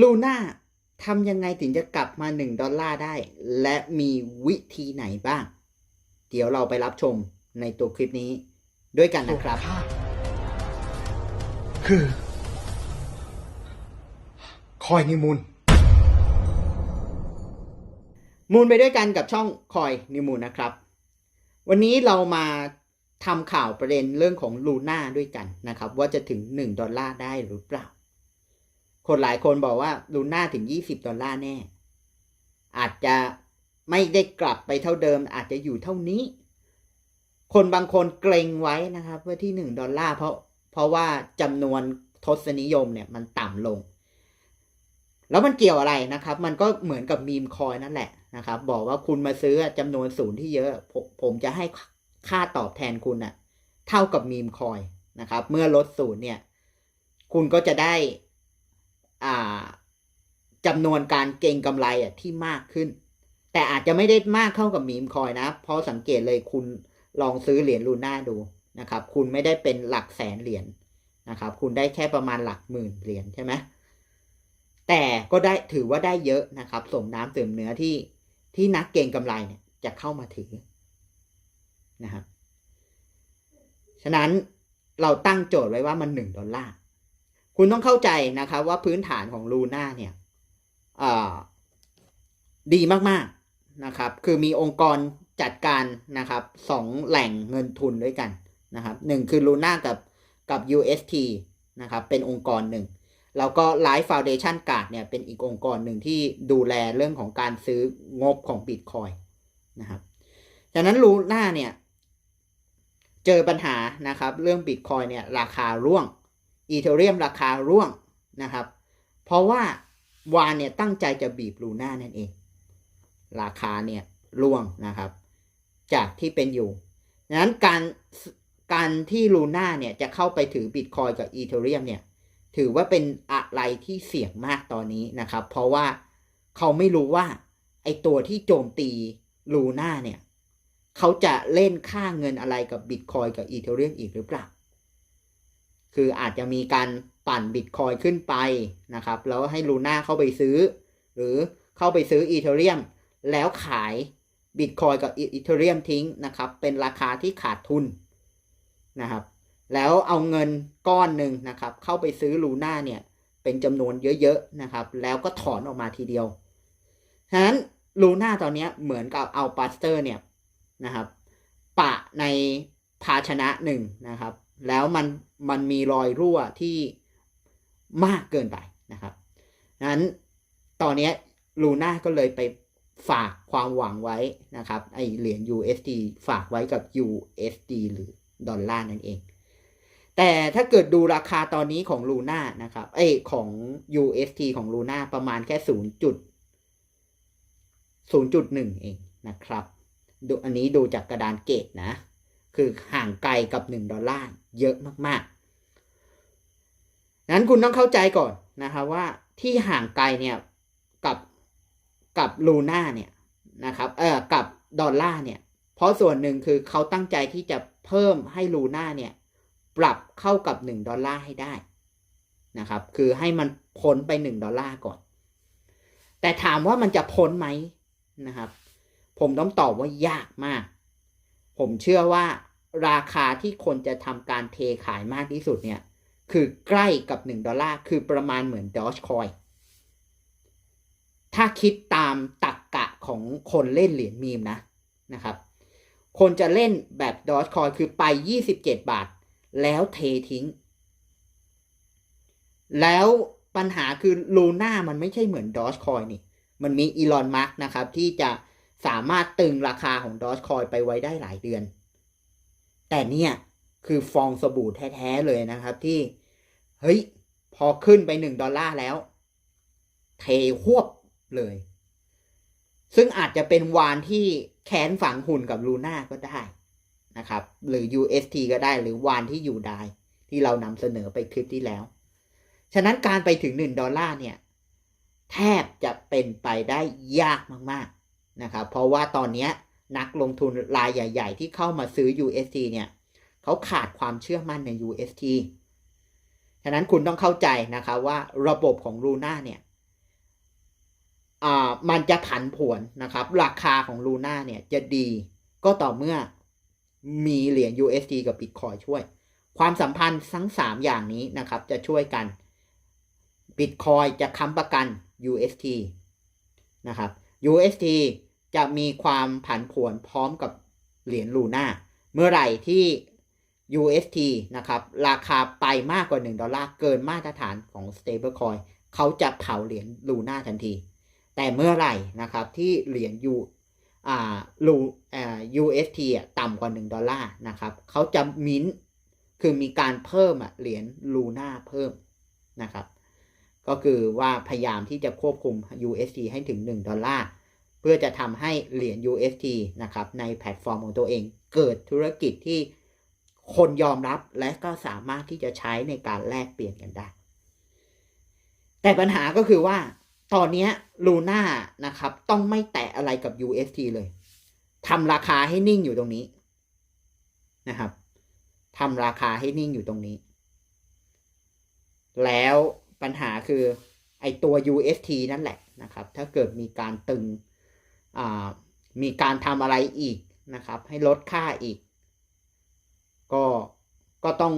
ลูน่าทำยังไงถึงจะกลับมา 1 ดอลลาร์ได้ และมีวิธีไหนบ้าง เดี๋ยวเราไปรับชมในตัวคลิปนี้ด้วยกันนะครับข้าคือ คอยนิมูล มูลไปด้วยกันกับช่องคอยนิวมูลนะครับ วันนี้เรามาทำข่าวประเด็นเรื่องของลูน่าด้วยกันนะครับ ว่าจะถึง 1 ดอลลาร์ได้หรือเปล่า คนหลายคนบอกว่าลูน่าถึง20ดอลลาร์แน่ อาจจะไม่ได้กลับไปเท่าเดิม อาจจะอยู่เท่านี้ คนบางคนเกรงไว้นะครับเพื่อที่1ดอลลาร์เพราะเพราะว่าจำนวนทศนิยมเนี่ยมันต่ำลง แล้วมันเกี่ยวอะไรนะครับ มันก็เหมือนกับมีมคอยนั่นแหละนะครับ บอกว่าคุณมาซื้อจำนวนศูนย์ที่เยอะ ผมผมจะให้ค่าตอบแทนคุณอะเท่ากับมีมคอยนะครับ เมื่อลดศูนย์เนี่ย คุณก็จะได้ จำนวนการเก็งกำไรอะที่มากขึ้น แต่อาจจะไม่ได้มากเท่ากับมีมคอยนะ เพราะสังเกตเลยคุณลองซื้อเหรียญลูน่าดูนะครับ คุณไม่ได้เป็นหลักแสนเหรียญนะครับ คุณได้แค่ประมาณหลักหมื่นเหรียญใช่ไหมแต่ก็ได้ถือว่าได้เยอะนะครับ สมน้ำเติมเนื้อที่ที่นักเก็งกำไรเนี่ยจะเข้ามาถือนะครับฉะนั้นเราตั้งโจทย์ไว้ว่ามันหนึ่งดอลลาร์ คุณต้องเข้าใจนะครับว่าพื้นฐานของลูน่าเนี่ยดีมากๆนะครับ คือมีองค์กรจัดการนะครับสองแหล่งเงินทุนด้วยกันนะครับหนึ่งคือลูน่ากับกับ UST นะครับเป็นองค์กรหนึ่งแล้วก็ Life Foundation Guard เนี่ยเป็นอีกองค์กรหนึ่งที่ดูแลเรื่องของการซื้องบของ Bitcoin นะครับฉะนั้นลูน่าเนี่ยเจอปัญหานะครับเรื่อง Bitcoin เนี่ยราคาร่วง อีเทเรียมราคาร่วงนะครับ เพราะว่าวานเนี่ยตั้งใจจะบีบลูน่านั่นเอง ราคาเนี่ยร่วงนะครับ จากที่เป็นอยู่ดังนั้นการการที่ลูน่าเนี่ยจะเข้าไปถือ Bitcoin กับอีเทเรียมเนี่ยถือว่าเป็นอะไรที่เสี่ยงมากตอนนี้นะครับ เพราะว่าเขาไม่รู้ว่าไอตัวที่โจมตีลูน่าเนี่ย เขาจะเล่นค่าเงินอะไรกับบิตคอยกับอีเทเรียมอีกหรือเปล่า คืออาจจะมีการปั่นบิตคอยขึ้นไปนะครับ แล้วให้ลูน่าเข้าไปซื้อ หรือเข้าไปซื้ออีเทเรียมแล้วขายบิตคอยกับอีเทเรียมทิ้งนะครับ เป็นราคาที่ขาดทุนนะครับ แล้วเอาเงินก้อนหนึ่งนะครับ เข้าไปซื้อลูน่าเนี่ย เป็นจำนวนเยอะๆนะครับ แล้วก็ถอนออกมาทีเดียวฉะนั้นลูน่าตอนนี้เหมือนกับเอาปัสเตอร์เนี่ยนะครับ ปะในภาชนะหนึ่งนะครับ แล้วมันมันมีรอยรั่วที่มากเกินไปนะครับนั้นตอนนี้ลูน่าก็เลยไปฝากความหวังไว้นะครับไอเหรียญ USD ฝากไว้กับ USD หรือดอลลาร์นั่นเอง แต่ถ้าเกิดดูราคาตอนนี้ของลูน่านะครับเอ้ของ UST ของลูน่าประมาณแค่ศูนย์จุดศูนจุดหนึ่งเองนะครับดูอันนี้ดูจากกระดานเกตนะ คือห่างไกลกับหนึ่งดอลลาร์เยอะมากๆ นั้นคุณต้องเข้าใจก่อนนะครับว่าที่ห่างไกลเนี่ยกับกับลูน่าเนี่ยนะครับเออกับดอลลาร์เนี่ยเพราะส่วนหนึ่งคือเขาตั้งใจที่จะเพิ่มให้ลูน่าเนี่ยปรับเข้ากับ 1 ดอลลาร์ให้ได้นะครับคือให้มันพ้นไป 1 ดอลลาร์ก่อน แต่ถามว่ามันจะพ้นไหมนะครับ ผมต้องตอบว่ายากมาก ผมเชื่อว่าราคาที่คนจะทำการเทขายมากที่สุดเนี่ย คือใกล้กับ 1 ดอลลาร์ คือประมาณเหมือนดอชคอย ถ้าคิดตามตักกะของคนเล่นเหรียญมีมนะนะครับ คนจะเล่นแบบดอชคอยคือไป 27 บาท แล้วเททิ้ง แล้วปัญหาคือลูน่ามันไม่ใช่เหมือนดอชคอยนี่ มันมีอีลอนมาร์กนะครับที่จะ สามารถตึงราคาของดอชคอยไปไว้ได้หลายเดือน แต่เนี่ยคือฟองสบู่แท้ๆเลยนะครับที่ เฮ้ย พอขึ้นไปหนึ่งดอลลาร์แล้ว เทหวบเลย ซึ่งอาจจะเป็นวานที่แขนฝังหุ่นกับลูน่าก็ได้นะครับ หรือ UST ก็ได้หรือวานที่อยู่ได้ที่เรานำเสนอไปคลิปที่แล้ว ฉะนั้นการไปถึง 1 ดอลลาร์เนี่ย แทบจะเป็นไปได้ยากมาก ๆ นะครับ เพราะว่าตอนนี้นักลงทุนรายใหญ่ ๆ ที่เข้ามาซื้อ UST เนี่ยเขาขาดความเชื่อมั่นใน UST ฉะนั้นคุณต้องเข้าใจนะครับว่าระบบของลูน่าเนี่ยมันจะผันผวนนะครับ ราคาของลูน่าเนี่ยจะดีก็ต่อเมื่อมีเหรียญ USD กับ Bitcoin ช่วย ความสัมพันธ์ทั้ง 3 อย่างนี้นะครับ จะช่วยกัน Bitcoin จะค้ำประกัน UST นะครับ UST จะมีความผันผวนพร้อมกับเหรียญลูน่าเมื่อไหร่ที่ UST นะครับ ราคาไปมากกว่า 1 ดอลลาร์เกินมาตรฐานของ stablecoin เขาจะเผาเหรียญลูน่าทันที แต่เมื่อไหร่นะครับที่เหรียญ U อ่าลูอ่า UST อะต่ำกว่า 1 ดอลลาร์นะครับเขาจะมิ้นคือมีการเพิ่มอะเหรียญลูน่าเพิ่มนะครับ ก็คือว่าพยายามที่จะควบคุม UST ให้ถึง 1 ดอลลาร์ เพื่อจะทำให้เหรียญ UST นะครับในแพลตฟอร์มของตัวเอง เกิดธุรกิจที่คนยอมรับและก็สามารถที่จะใช้ในการแลกเปลี่ยนกันได้ แต่ปัญหาก็คือว่าตอนนี้ลูน่านะครับต้องไม่แตะอะไรกับ UST เลยทำราคาให้นิ่งอยู่ตรงนี้นะครับทำราคาให้นิ่งอยู่ตรงนี้ แล้ว ปัญหาคือไอตัว UST นั่นแหละนะครับ ถ้าเกิดมีการตึงมีการทำอะไรอีกนะครับ ให้ลดค่าอีก ก็ก็ต้อง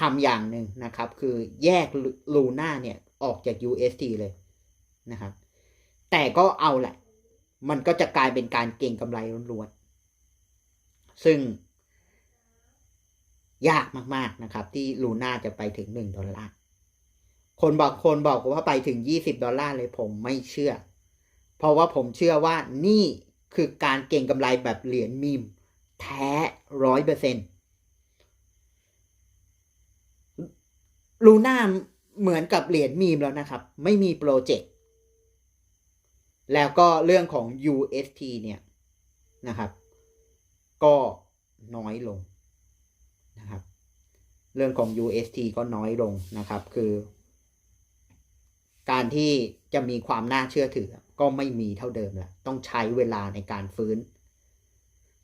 ทำอย่างหนึ่งนะครับ คือแยกลูน่าเนี่ยออกจาก UST เลยนะครับ แต่ก็เอาแหละ มันก็จะกลายเป็นการเก่งกำไรล้วนๆซึ่ง ยากมากๆนะครับ ที่ลูน่าจะไปถึง 1 ดอลลาร์ คนบอกคนบอกว่าไปถึง 20 ดอลลาร์เลยผมไม่เชื่อ เพราะว่าผมเชื่อว่านี่คือการเก่งกำไรแบบเหรียญมีม แท้ร้อยเปอร์เซ็นต์ลูน่าเหมือนกับเหรียญมีมแล้วนะครับ ไม่มีโปรเจกต์ แล้วก็เรื่องของ UST เนี่ยนะครับ ก็น้อยลงนะครับ เรื่องของ UST ก็น้อยลงนะครับ คือ การที่จะมีความน่าเชื่อถือ ก็ไม่มีเท่าเดิมล้วต้องใช้เวลาในการฟื้น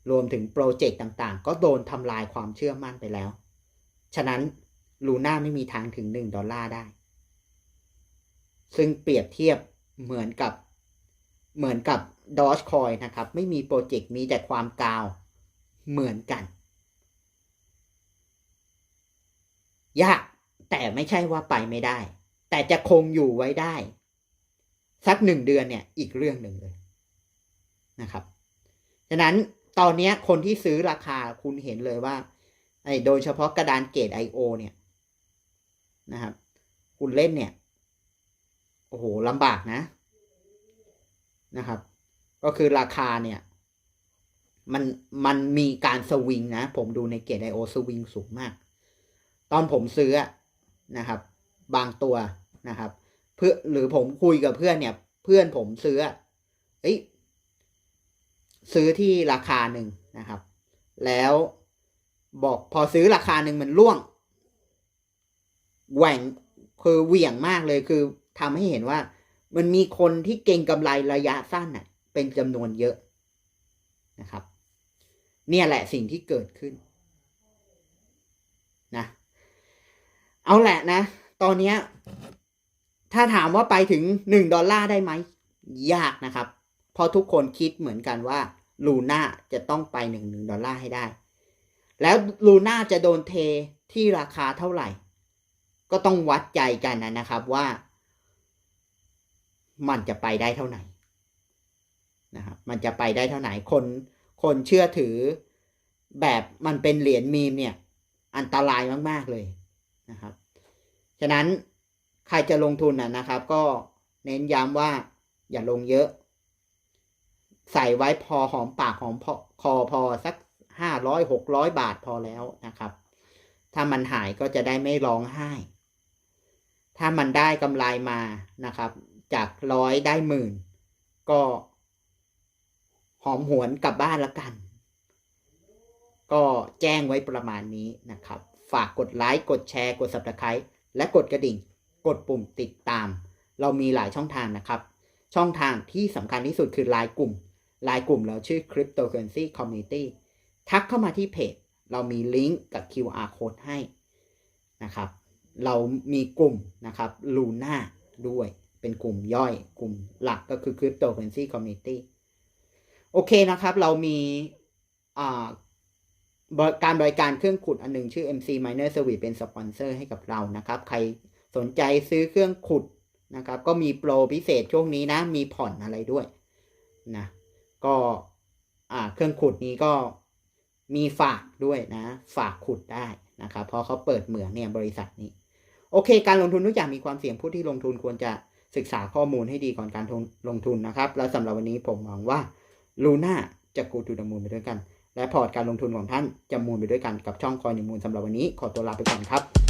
รวมถึงโปรเจกต์ต่างๆ ก็โดนทำลายความเชื่อมั่นไปแล้ว ฉะนั้นลูน่าไม่มีทางถึง 1 ดอลลาร์ได้ ซึ่งเปรียบเทียบเหมือนกับเหมือนกับดอ g คอยนะครับ ไม่มีโปรเจกต์มีแต่ความกาวเหมือนกัน ยากแต่ไม่ใช่ว่าไปไม่ได้ แต่จะคงอยู่ไว้ได้ สักหนึ่งเดือนเนี่ย อีกเรื่องหนึ่งเลยนะครับฉะนั้นตอนนี้คนที่ซื้อราคาคุณเห็นเลยว่าไอ้โดยเฉพาะกระดานเกต I.O. เนี่ยนะครับ คุณเล่นเนี่ย โอ้โหลำบากนะนะครับ ก็คือราคาเนี่ย มันมันมีการสวิงนะ ผมดูในเกตไอโอสวิงสูงมาก ตอนผมซื้อนะครับ บางตัวนะครับ เพื่อหรือผมคุยกับเพื่อนเนี่ย เพื่อนผมซื้อเอ้ยซื้อที่ราคาหนึ่งนะครับ แล้วบอกพอซื้อราคาหนึ่งมันล่วงแหว่งคือเหวี่ยงมากเลยคือทำให้เห็นว่า มันมีคนที่เก่งกำไรระยะสั้นน่ะ เป็นจำนวนเยอะนะครับ เนี่ยแหละสิ่งที่เกิดขึ้นนะ เอาแหละนะ ตอนนี้ถ้าถามว่าไปถึงหนึ่งดอลลาร์ได้ไหม ยากนะครับ เพราะทุกคนคิดเหมือนกันว่าลูน่าจะต้องไปหนึ่งหนึ่งดอลลาร์ให้ได้ แล้วลูน่าจะโดนเทที่ราคาเท่าไหร่ ก็ต้องวัดใจกันนะครับว่า มันจะไปได้เท่าไหร่นะครับมันจะไปได้เท่าไหร่คนคนเชื่อถือแบบมันเป็นเหรียญมีมเนี่ย อันตรายมาก ๆ เลยนะครับ ฉะนั้นใครจะลงทุนนะครับ ก็เน้นย้ำว่าอย่าลงเยอะ ใส่ไว้พอหอมปากหอมพอคอพอสักห้าร้อยหกร้อยบาทพอแล้วนะครับ ถ้ามันหายก็จะได้ไม่ร้องไห้ ถ้ามันได้กำไรมานะครับ จากร้อยได้หมื่น ก็หอมหวนกลับบ้านละกัน ก็แจ้งไว้ประมาณนี้นะครับ ฝากกดไลค์ กดแชร์ กด subscribe และกดกระดิ่ง กดปุ่มติดตาม เรามีหลายช่องทางนะครับ ช่องทางที่สำคัญที่สุดคือไลน์กลุ่มไลน์กลุ่มเราชื่อ Cryptocurrency Community ทักเข้ามาที่เพจ เรามีลิงก์กับ QR code ให้นะครับ เรามีกลุ่มนะครับลูน่าด้วยเป็นกลุ่มย่อยกลุ่มหลักก็คือ Cryptocurrency Community โอเคนะครับ เรามีอ่า การบริการเครื่องขุดอันหนึ่งชื่อ MC Miner Service เป็นสปอนเซอร์ให้กับเรานะครับ ใครสนใจซื้อเครื่องขุดนะครับ ก็มีโปรพิเศษช่วงนี้นะ มีผ่อนอะไรด้วยนะ ก็อ่าเครื่องขุดนี้ก็มีฝากด้วยนะ ฝากขุดได้นะครับ เพราะเขาเปิดเหมืองเนี่ยบริษัทนี้ โอเค การลงทุนทุกอย่างมีความเสี่ยงผู้ที่ลงทุนควรจะศึกษาข้อมูลให้ดีก่อนการลงทุนนะครับ แล้วสำหรับวันนี้ผมมองว่าลูน่าจะกูทูดมูลไปด้วยกัน และพอร์ตการลงทุนของท่านจะมูลไปด้วยกันกับช่องคอยนิมูลสำหรับวันนี้ขอตัวลาไปก่อนครับ